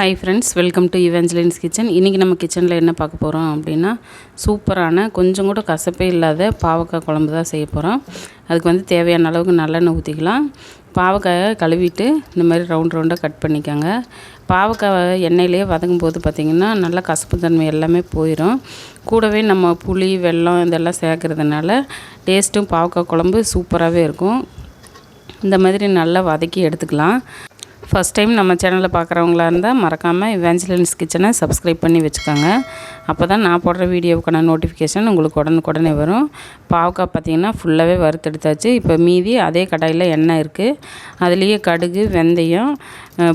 Hi friends welcome to Evangeline's kitchen இன்றைக்கி நம்ம கிச்சனில் என்ன பார்க்க போகிறோம் அப்படின்னா சூப்பரான கொஞ்சம் கூட கசப்பே இல்லாத பாவக்காய் குழம்பு தான் செய்ய போகிறோம் அதுக்கு வந்து தேவையான அளவுக்கு நல்லெண்ணெய் ஊற்றிக்கலாம் பாவக்காயை கழுவிட்டு இந்த மாதிரி ரவுண்ட் ரவுண்டாக கட் பண்ணிக்கோங்க. பாவக்காய் எண்ணெயிலே வதங்கும் போது பார்த்திங்கன்னா நல்லா கசப்பு தன்மை எல்லாமே போயிடும் கூடவே நம்ம புளி வெல்லம் இதெல்லாம் சேர்க்குறதுனால டேஸ்ட்டும் பாவக்காய் குழம்பு சூப்பராகவே இருக்கும். இந்த மாதிரி நல்லா வதக்கி எடுத்துக்கலாம். ஃபஸ்ட் டைம் நம்ம சேனலில் பார்க்குறவங்களா இருந்தால் மறக்காமல் இவாஞ்சலின்ஸ் கிச்சனை சப்ஸ்கிரைப் பண்ணி வச்சுக்கோங்க. அப்போ தான் நான் போடுற வீடியோவுக்கான நோட்டிஃபிகேஷன் உங்களுக்கு உடனுக்குடனே வரும். பாவக்காய் பார்த்திங்கன்னா ஃபுல்லாகவே வறுத்தெடுத்தாச்சு. இப்போ மீதி அதே கடாயில் எண்ணெய் இருக்குது அதுலேயே கடுகு வெந்தயம்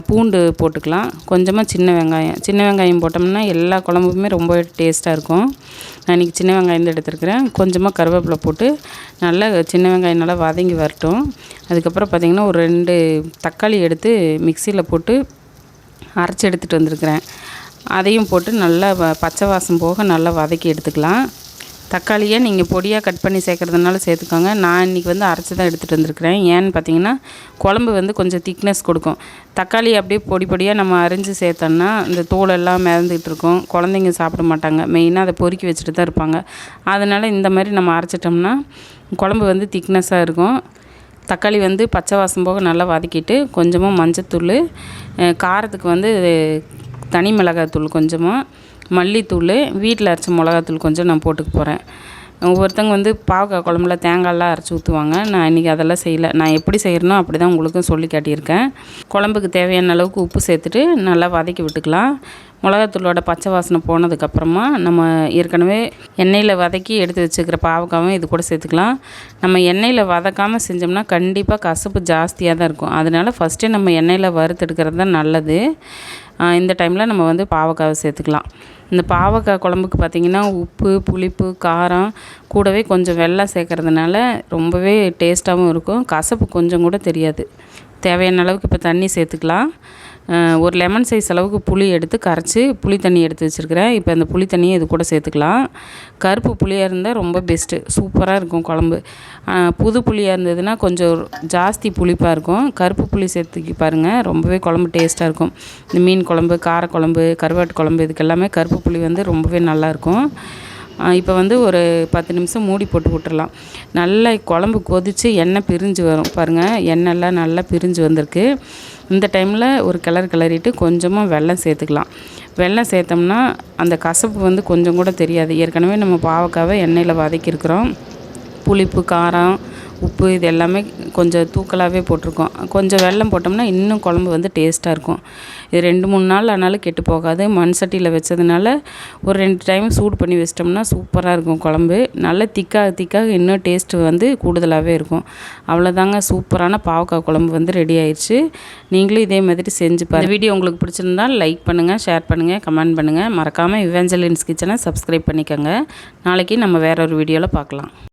பூண்டு போட்டுக்கலாம். கொஞ்சமாக சின்ன வெங்காயம். சின்ன வெங்காயம் போட்டோம்னா எல்லா குழம்புமே ரொம்ப டேஸ்ட்டாக இருக்கும். நான் இன்றைக்கி சின்ன வெங்காயம் தான் எடுத்துருக்கிறேன். கொஞ்சமாக கருவேப்பிலை போட்டு நல்லா சின்ன வெங்காயம் நல்லா வதங்கி வரட்டும். அதுக்கப்புறம் பார்த்திங்கன்னா ஒரு ரெண்டு தக்காளி எடுத்து மிக்சியில் போட்டு அரைச்சி எடுத்துகிட்டு வந்திருக்கிறேன். அதையும் போட்டு நல்லா பச்சை வாசம் போக நல்லா வதக்கி எடுத்துக்கலாம். தக்காளியை நீங்கள் பொடியாக கட் பண்ணி சேர்க்குறதுனால சேர்த்துக்கோங்க. நான் இன்றைக்கி வந்து அரைச்சி தான் எடுத்துகிட்டு வந்திருக்கிறேன். ஏன்னு பார்த்தீங்கன்னா குழம்பு வந்து கொஞ்சம் திக்னஸ் கொடுக்கும். தக்காளி அப்படியே பொடி பொடியாக நம்ம அரிஞ்சு சேர்த்தோன்னா இந்த தோலெல்லாம் மிதந்துக்கிட்டு இருக்கும். குழந்தைங்க சாப்பிட மாட்டாங்க. மெயினாக அதை பொறுக்கி வச்சுட்டு தான் இருப்பாங்க. அதனால் இந்த மாதிரி நம்ம அரைச்சிட்டோம்னா குழம்பு வந்து திக்னஸாக இருக்கும். தக்காளி வந்து பச்சை வாசம் போக நல்லா வதக்கிட்டு கொஞ்சமாக மஞ்சத்தூள் காரத்துக்கு வந்து தனி மிளகாத்தூள் கொஞ்சமாக மல்லித்தூள் வீட்டில் அரைச்ச மிளகாத்தூள் கொஞ்சம் நான் போட்டுக்க போகிறேன் ஒவ்வொருத்தங்க வந்து பாவக்காய் குழம்புல தேங்காயெலாம் அரைச்சி ஊற்றுவாங்க நான் இன்றைக்கி அதெல்லாம் செய்யலை. நான் எப்படி செய்கிறனோ அப்படி தான் உங்களுக்கும் சொல்லி காட்டியிருக்கேன். குழம்புக்கு தேவையான அளவுக்கு உப்பு சேர்த்துட்டு நல்லா வதக்கி விட்டுக்கலாம். மிளகாத்தூளோட பச்சை வாசனை போனதுக்கப்புறமா நம்ம ஏற்கனவே எண்ணெயில் வதக்கி எடுத்து வச்சுக்கிற பாவக்காவும் இது கூட சேர்த்துக்கலாம். நம்ம எண்ணெயில் வதக்காமல் செஞ்சோம்னா கண்டிப்பாக கசப்பு ஜாஸ்தியாக தான் இருக்கும். அதனால் ஃபஸ்ட்டு நம்ம எண்ணெயில் வறுத்தெடுக்கிறது தான் நல்லது. இந்த டைமில் நம்ம வந்து பாவக்காவை சேர்த்துக்கலாம். இந்த பாவக்காய் குழம்புக்கு பார்த்திங்கன்னா உப்பு புளிப்பு காரம் கூடவே கொஞ்சம் வெள்ளம் சேர்க்குறதுனால ரொம்பவே டேஸ்ட்டாகவும் இருக்கும். கசப்பு கொஞ்சம் கூட தெரியாது. தேவையான அளவுக்கு இப்போ தண்ணி சேர்த்துக்கலாம். ஒரு லெமன் சைஸ் அளவுக்கு புளி எடுத்து கரைச்சி புளி தண்ணி எடுத்து வச்சுருக்கிறேன். இப்போ அந்த புளி தண்ணியை இது கூட சேர்த்துக்கலாம். கருப்பு புளியாக இருந்தால் ரொம்ப பெஸ்ட்டு சூப்பராக இருக்கும் குழம்பு. புது புளியாக இருந்ததுன்னா கொஞ்சம் ஜாஸ்தி புளிப்பாக இருக்கும். கருப்பு புளி சேர்த்துக்கி பாருங்கள் ரொம்பவே குழம்பு டேஸ்ட்டாக இருக்கும். இந்த மீன் குழம்பு காரக்குழம்பு கருவாட்டு குழம்பு இதுக்கெல்லாமே கருப்பு புளி வந்து ரொம்பவே நல்லாயிருக்கும் இப்போ வந்து ஒரு பத்து நிமிஷம் மூடி போட்டு விட்டுறலாம். நல்லா குழம்பு கொதித்து எண்ணெய் பிரிஞ்சு வரும். பாருங்கள் எண்ணெய்லாம் நல்லா பிரிஞ்சு வந்திருக்கு. இந்த டைமில் ஒரு கிளறு கிளறிட்டு கொஞ்சமாக வெள்ளம் சேர்த்துக்கலாம். வெள்ளம் சேர்த்தோம்னா அந்த கசப்பு வந்து கொஞ்சம் கூட தெரியாது. ஏற்கனவே நம்ம பாவக்காவை எண்ணெயில் வதக்கியிருக்கிறோம். புளிப்பு காரம் உப்பு இது எல்லாமே கொஞ்சம் தூக்கலாகவே போட்டிருக்கோம். கொஞ்சம் வெல்லம் போட்டோம்னா இன்னும் குழம்பு வந்து டேஸ்ட்டாக இருக்கும். இது ரெண்டு மூணு நாள் ஆனாலும் கெட்டு போகாது. மண் சட்டியில் வச்சதுனால ஒரு ரெண்டு டைம் சூடு பண்ணி வச்சிட்டோம்னா சூப்பராக இருக்கும் குழம்பு. நல்லா திக்காக திக்காக இன்னும் டேஸ்ட்டு வந்து கூடுதலாகவே இருக்கும். அவ்வளோதாங்க சூப்பரான பாவக்காய் குழம்பு வந்து ரெடி ஆயிடுச்சு நீங்களும் இதே மாதிரி செஞ்சு பாருங்கள் வீடியோ உங்களுக்கு பிடிச்சிருந்தால் லைக் பண்ணுங்கள் ஷேர் பண்ணுங்கள் கமெண்ட் பண்ணுங்கள் மறக்காமல் இவெஞ்சலின்ஸ் கிச்சனை சப்ஸ்கிரைப் பண்ணிக்கோங்க. நாளைக்கு நம்ம வேற ஒரு வீடியோவில் பார்க்கலாம்.